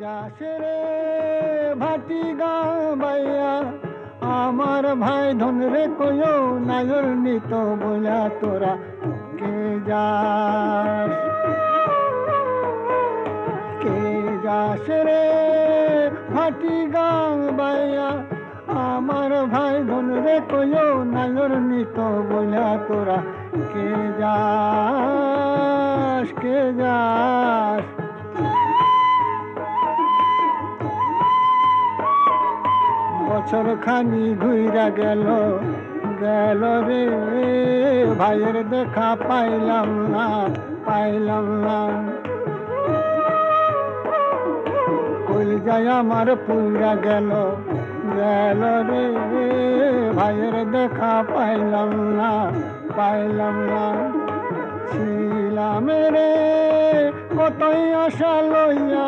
যাস রে ভাটি গাবাইয়া আমার ভাই ধন রে কয়ো নাগর নিত বলা তোরা কে যাস? কে যাস রে ভাটি গাবাইয়া আমার ভাই ধন রে কয়ো নাগর নিত বলা তোরা কে যাস? বছর খানি ঘুইরা গেল গেল রে, ভাইয়ের দেখা পাইলাম না পাইলাম না। যায় আমার পুইরা গেল গেল রে, ভাইয়ের দেখা পাইলাম না পাইলাম না। ছিলাম রে, কতই আশা লইয়া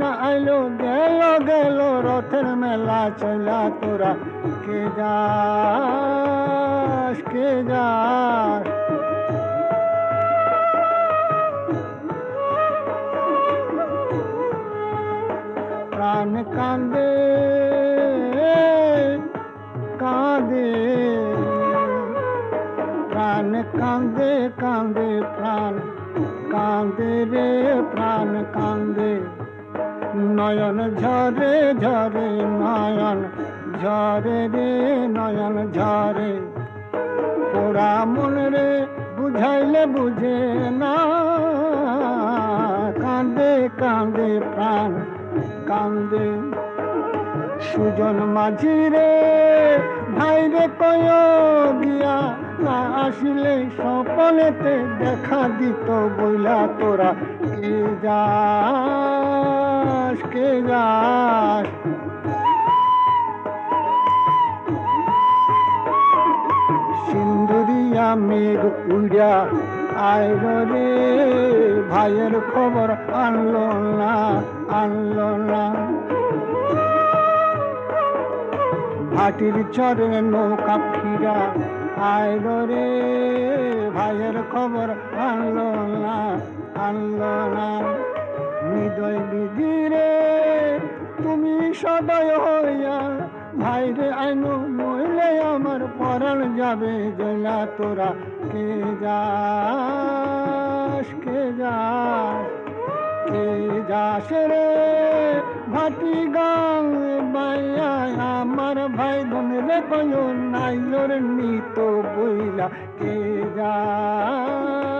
না আইলো গেল গেল রথের মেলা চলা তোরা কে যাস কে যাস প্রাণ কান্দে কাঁদে প্রাণ কান্দে কান্দে প্রাণ কান্দে রে প্রাণ কান্দে নয়ন ঝরে ঝরে নয়ন, ঝরে রে নয়ন ঝরে। পোড়া মন রে, বুঝাইলে বুঝে না। কান্দে কান্দে প্রাণ কান্দে সুজন মাঝি রে ভাই কয় গিয়া না আসিলে সপনেতে দেখা দিত বইলা তোরা। কে যাস কে যাস? সিন্দুরিয়া মেঘ উড়া আইল রে, ভাইয়ের খবর আনলো না আনলো না। ভাটির চরে নৌকা ফিরা আইল রে, ভাইয়ের খবর আনলো না আনলো না। হৃদয় বিদিরে তুমি সদয় হইয়া ভাইরে আইনো নইলে আমার পরাণ যাবে জলা তোরা। কে যাস কে যাস কে যাস রে? ভাটি গাং বাইয়া আমার ভাই বোন রে কয় নাইলোর নিত বইলা কে যাস